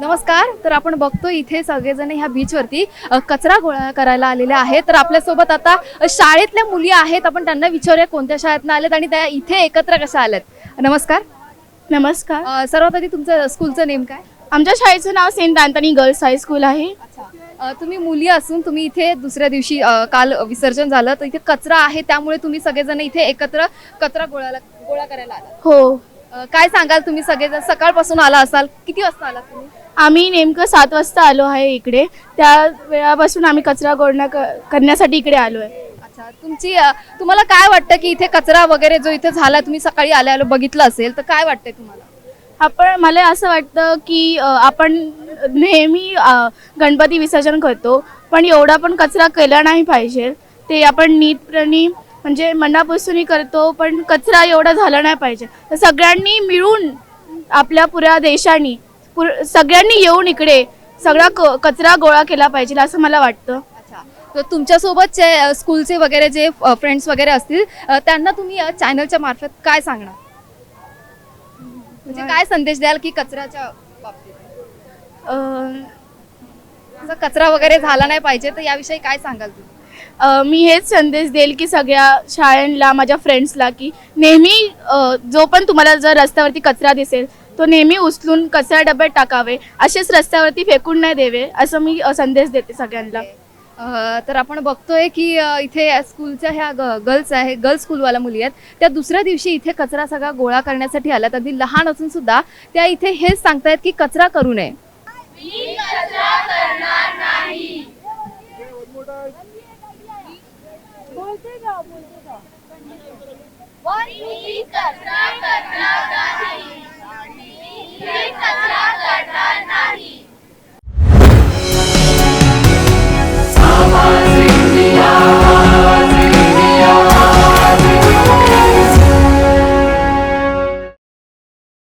नमस्कार तर आपण बघतो इथे सगळेजण ह्या बीचवरती कचरा गोळा करायला आलेले आहेत. तर आपल्यासोबत आता शाळेतल्या मुली आहेत. आपण त्यांना विचारूया कोणत्या शाळेतनं आल्यात आणि त्या इथे एकत्र कशा आल्यात. नमस्कार. नमस्कार. सर्वात आधी तुमचं स्कूलचं नेम काय? आमच्या शाळेचं नाव saint Anthony girls high school आहे. तुम्ही मुली असून तुम्ही इथे दुसऱ्या दिवशी काल विसर्जन झालं. तर इथे कचरा आहे त्यामुळे तुम्ही सगळेजण इथे एकत्र कचरा गोळा गोळा करायला आलात. हो. काय सांगाल तुम्ही? सगळेजण सकाळपासून आला असाल. किती वाजता आलात तुम्ही? आम्ही नेमकं सात वाजता आलो आहे इकडे. त्या वेळापासून आम्ही कचरा क- करण्यासाठी इकडे आलो आहे. अच्छा तुमची तुम्हाला काय वाटतं की इथे कचरा वगैरे जो इथे झाला तुम्ही सकाळी आल्या आलो बघितलं असेल तर काय वाटतंय तुम्हाला? आपण मला असं वाटतं की आपण नेहमी गणपती विसर्जन करतो पण एवढा पण कचरा केला नाही पाहिजे. ते आपण नीटप्रणी म्हणजे मनापासूनही करतो पण कचरा एवढा झाला नाही पाहिजे. तर सगळ्यांनी मिळून आपल्या पुऱ्या देशाने पुर सगळ्यांनी येऊन इकडे सगळा क कचरा गोळा केला पाहिजे असं मला वाटतं. अच्छा. तर तुमच्यासोबतचे स्कूलचे वगैरे जे फ्रेंड्स वगैरे असतील त्यांना तुम्ही चॅनलच्या मार्फत काय सांगणार? म्हणजे काय संदेश द्याल की कचऱ्याच्या बाबतीत? कचरा वगैरे झाला नाही पाहिजे तर याविषयी काय सांगाल तुम्ही? मी हेच संदेश देईल की सगळ्या शाळांना माझ्या फ्रेंड्सला की नेहमी जो पण तुम्हाला जर रस्त्यावरती कचरा दिसेल तो नेहमी उचलून कचरा डब्यात टाकावे. असेच रस्त्यावरती फेकून नाही देवे असं मी संदेश देते सगळ्यांना. अ, तर आपण बघतोय की इथे स्कूलच्या ह्या गर्ल्स आहे गर्ल्स स्कूलवाल्या मुली आहेत. त्या दुसऱ्या दिवशी इथे कचरा सगळा गोळा करण्यासाठी आल्यात. अगदी लहान असून सुद्धा त्या इथे हेच सांगतायत की कचरा करू नये. One, two, three, cut.